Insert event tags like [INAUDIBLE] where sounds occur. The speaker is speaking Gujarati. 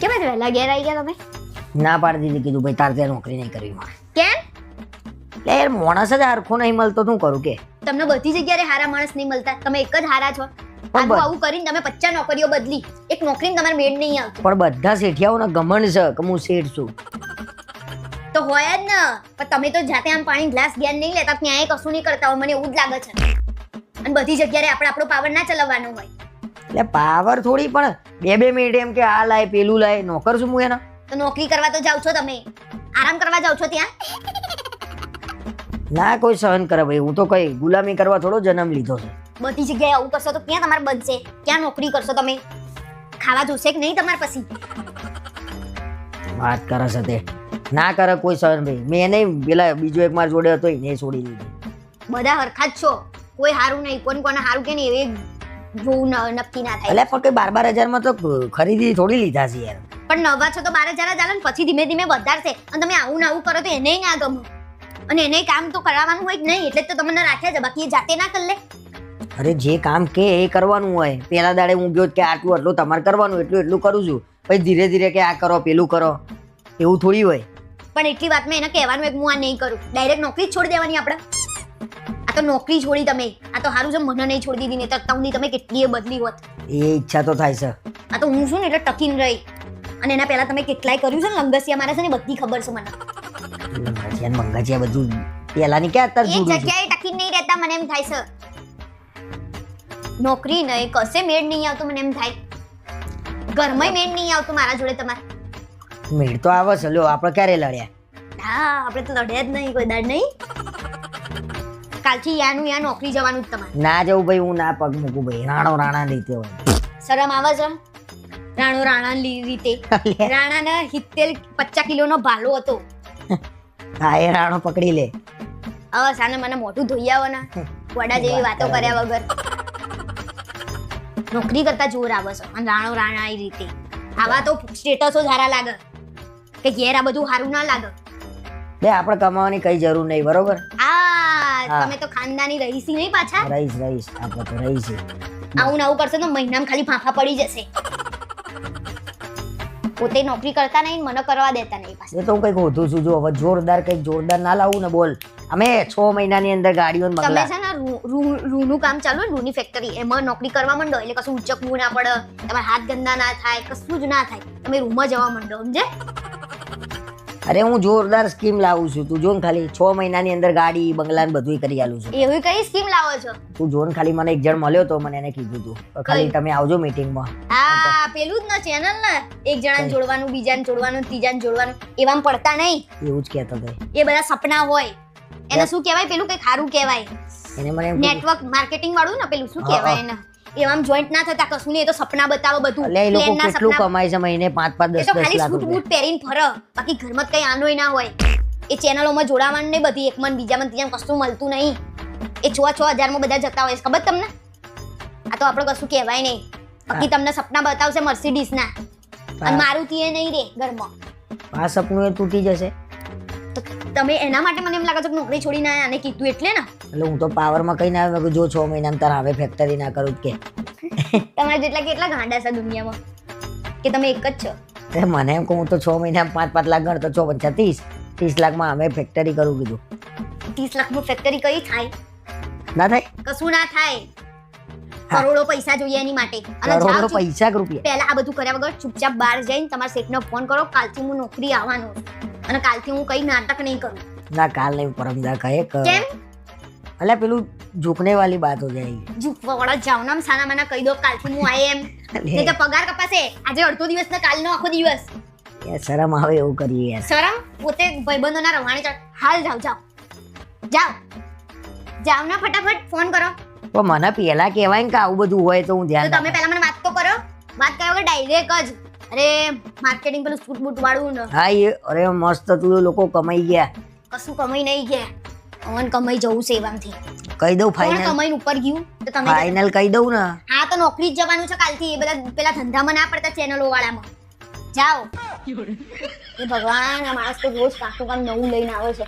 કેમ આજ વહેલા ઘેર આવી ગયા તમે? ના પાડી દીધી કીધું ભાઈ તારે ત્યાં નોકરી નહીં કરવી મારે. કેમ? એટલે યાર માણસ જ હરખો નહીં મળતો શું કરું કે? તમને બધી જગ્યાએ હારા માણસ નહીં મળતા તમે એક જ હારા છો. આવું આવું કરીને તમે પચાસ નોકરીઓ બદલી એક નોકરી તમારે મેળ નહીં આવતું. પણ બધા શેઠિયાઓને ગમણ છે કે હું શેઠ છું? તો હોય જ ને પણ તમે તો જાતે આમ પાણી ગ્લાસ ધ્યાન નહીં લેતા ક્યાંય કશું નહીં કરતા હોય મને એવું જ લાગે છે. અને બધી જગ્યાએ આપણે આપણો પાવર ના ચલાવવાનો હોય. એટલે પાવર થોડી પણ બે બે મિનિટ એમ કે આ લાય પેલું લાય નોકર છું હું એના. તો નોકરી કરવા તો જાવ છો તમે. આરામ કરવા જાવ છો ત્યાં? ના કોઈ સહન કરે ભાઈ. હું તો કઈ ગુલામી કરવા થોડો જન્મ લીધો છે. બધી જગ્યાએ આવું કરશો તો ક્યાં તમારે બનશે? ક્યાં નોકરી કરશો તમે? ખાવા જોશે કે નહીં તમારે પછી? વાત કરે છે તે. ના કરે કોઈ સહન ભાઈ. મેં નહીં પેલા બીજો એક માર જોડે હતો એને છોડી દીધી. બધા હરખા જ છો. કોઈ હારું નહીં કોણ કોને હારું કે નહીં એ જોવું નક્કી ના થાય. એટલે પણ કોઈ બાર બાર હજારમાં તો ખરીદી થોડી લીધા છે યાર. પણ નવા છો તો બાર હજાર ચાલે ને પછી ધીમે ધીમે વધારશે. અને તમે આવું ને આવું કરો તો એને ના ગમે. અને એને કામ તો કરાવવાનું હોય જ નહીં એટલે તો તમને રાખ્યા છે. બાકી એ જાતે ના કરી લે. અરે જે કામ કે એ કરવાનું હોય. પેલા દાડે હું ગયો કે આટલું આટલું તમારે કરવાનું એટલું એટલું કરું છું. પછી ધીરે ધીરે કે આ કરો પેલું કરો. એવું થોડી હોય. પણ એટલી વાતમાં એને કહેવાનું એક હું આ નહીં કરું. ડાયરેક્ટ નોકરી છોડી દેવાની આપણે. તો નોકરી છોડી તમે. આ તો હારું છે મને નહીં છોડી દીધી નહીં તો તમને તમે કેટલી બદલી હોત. એ ઈચ્છા તો થાય છે. આ તો હું છું ને એટલે ટકીને રહી. અને એના પહેલા તમે કેટલાય કર્યું છે ને લંગસિયા મારા છે ને બધી ખબર છે મને. મંગાચિયા મંગાચિયા બધું પેલાની ક્યાં અત્યારે એક જોડું છું? જગ્યાએ ટકી નહીં રહેતા મને એમ થાય છે. નોકરી નહીં કશે મેળ નહીં આવતું મને એમ થાય. ઘરમાં મેળ નહીં આવતું મારા જોડે તમારે. મેળ તો આવે છે લ્યો આપણે ક્યારે લડ્યા? હા આપણે તો લડ્યા જ નહીં કોઈ દાડ નહીં. કાલથી યાનું યા નોકરી જવાનું જ તમારે. ના જવું ભાઈ હું ના પગ મૂકું ભાઈ. રાણો રાણા રીતે હોય. શરમ આવે છે? રાણો રાણા રીતે. રાણાને સિત્તેર પચાસ કિલોનો ભાલો હતો. હા એ રાણો પકડી લે. હવે સાને મને મોટું ધોઈ આવો ને. વડા જેવી વાતો કર્યા વગર. નોકરી કરતા જોર આવે છે. અને રાણો રાણા એ રીતે. આવા તો સ્ટેટસો સારા લાગે. કે ઘેર આ બધું સારું ના લાગે. બે આપણે કમાવાની કઈ જરૂર નહીં બરોબર? આ હા. તમે તો ખાનદાની રહીશી નહીં પાછા? રહીશ રહીશ. આપણે તો રહીશ. આવું આવું કરશે તો મહિનામાં ખાલી ફાંફા પડી જશે. પોતે નોકરી કરતા નહીં મને કરવા દેતા નહીં પાછા. એ તો હું કંઈક હોતું છું. જો હવે જોરદાર કંઈક જોરદાર ના લાવું ને બોલ. અમે છ મહિનાની અંદર ગાડીઓ તમે છે ને રૂનું કામ ચાલુ ને રૂની ફેક્ટરી એમાં નોકરી કરવા માંડો એટલે કશું ઉચકવું ના પડે. તમારા હાથ ગંદા ના થાય કશું જ ના થાય. તમે રૂમમાં જવા માંડો સમજે? અરે હું જોરદાર સ્કીમ લાવું છું. તું જોન ખાલી છ મહિનાની અંદર ગાડી બંગલા ને બધું કરી આલું છું. એવી કઈ સ્કીમ લાવો છો? તું જોન ખાલી મને એક જણ મળ્યો તો મને એને કીધું તું. ખાલી તમે આવજો મીટિંગમાં હા પેલું જ ને ચેનલ ને. એક જણાને જોડવાનું જોડવાનું બીજાને જોડવાનું ત્રીજાને જોડવાનું. એવામાં પડતા નહીં. એવું જ કહેતો હતો એ બધા સપના હોય. એને શું કહેવાય? પેલું કઈ ખારું કહેવાય? એને મને નેટવર્ક માર્કેટિંગ વાળું ને પેલું શું કહેવાય એને? એવામાં જોઈન્ટ ના થતા કશું નહીં એ તો સપના બતાવો બધું. એટલે એ લોકો કેટલું સપના કમાય છે મહિને પાંચ પાંચ એ દસ તો દસ ખાલી લાખ સૂટ રૂપિયા. બૂટ પહેરીને ફરે. બાકી ઘરમાં તો કઈ આનોય ના હોય. એ ચેનલોમાં જોડાવાનું નહીં બધી એક મન બીજા મન ત્રીજા કશું મળતું નહીં. એ છ છ હજારમાં બધા જતા હોય છે. ખબર તમને? આ તો આપણે કશું કહેવાય નહીં. બાકી તમને સપના બતાવશે મર્સિડીઝ ના અને મારુતિ એ નહીં રે ઘરમાં. આ સપનું એ તૂટી જશે. તમે એના માટે મને એમ લાગે છે કે નોકરી છોડીને આને કીધું એટલે ને? એટલે હું તો પાવરમાં કઈ ના આવ્યો જો છ મહિના તાર હવે ફેક્ટરી ના કરું કે. તમારા જેટલા કેટલા ગાંડા છે દુનિયામાં? કે તમે એક જ છો? એ મને એમ કહું તો છ મહિના પાંચ પાંચ લાખ ગણતો છો પંચા ત્રીસ ત્રીસ લાખમાં અમે ફેક્ટરી કરું કીધું. ત્રીસ લાખનું ફેક્ટરી કઈ થાય? ના થાય? કશું ના થાય. કરોડો પૈસા જોઈએ એની માટે. કરોડો પૈસા રૂપિયા? પહેલા આ બધું કર્યા વગર ચૂપચાપ બહાર જઈને તમારા શેઠને ફોન કરો કાલથી હું નોકરી આવવાનું. અને કાલથી હું કઈ નાટક નહીં કરું. ના કાલ નહીં પરમદા કહે કે કેમ? અલ્યા પેલું ઝૂકને વાલી બાત હો જાયગી વાળા જાવ નામ સાના માના કહી દો કાલથી હું આઈ એમ. નહીં તો પગાર કપાશે. આજે અડધો દિવસ ને કાલનો આખો દિવસ. શરમ આવે એવું કરીએ યાર. શરમ? પોતે ભાઈબંધોના રવાણી ચડ હાલ જાવ જાવ જાવ જાવ ના ફટાફટ ફોન કરો. પણ મને પેલા કહેવાય કે આવું બધું હોય તો હું ધ્યાન તમે પહેલા મને વાત તો કરો. વાત કર્યા વગર ડાયરેક્ટ જ? અરે માર્કેટિંગ પેલું સૂટ બૂટ વાળું ને. હા એ અરે મસ્ત તું લોકો કમાઈ ગયા. કશું કમાઈ નહીં ગયા. અમન કમાઈ જવું છે એવામથી. કહી દઉં ફાઇનલ કમાઈને ઉપર ગયું? તો તમે ફાઇનલ કહી દઉં ને. હા તો નોકરી જ જવાનું છે કાલથી. એ બધા પેલા ધંધામાં ના પડતા ચેનલો વાળામાં. જાઓ. [LAUGHS] એ ભગવાન આ માણસ તો રોજ કાંકું કામ નવું લઈને આવે છે.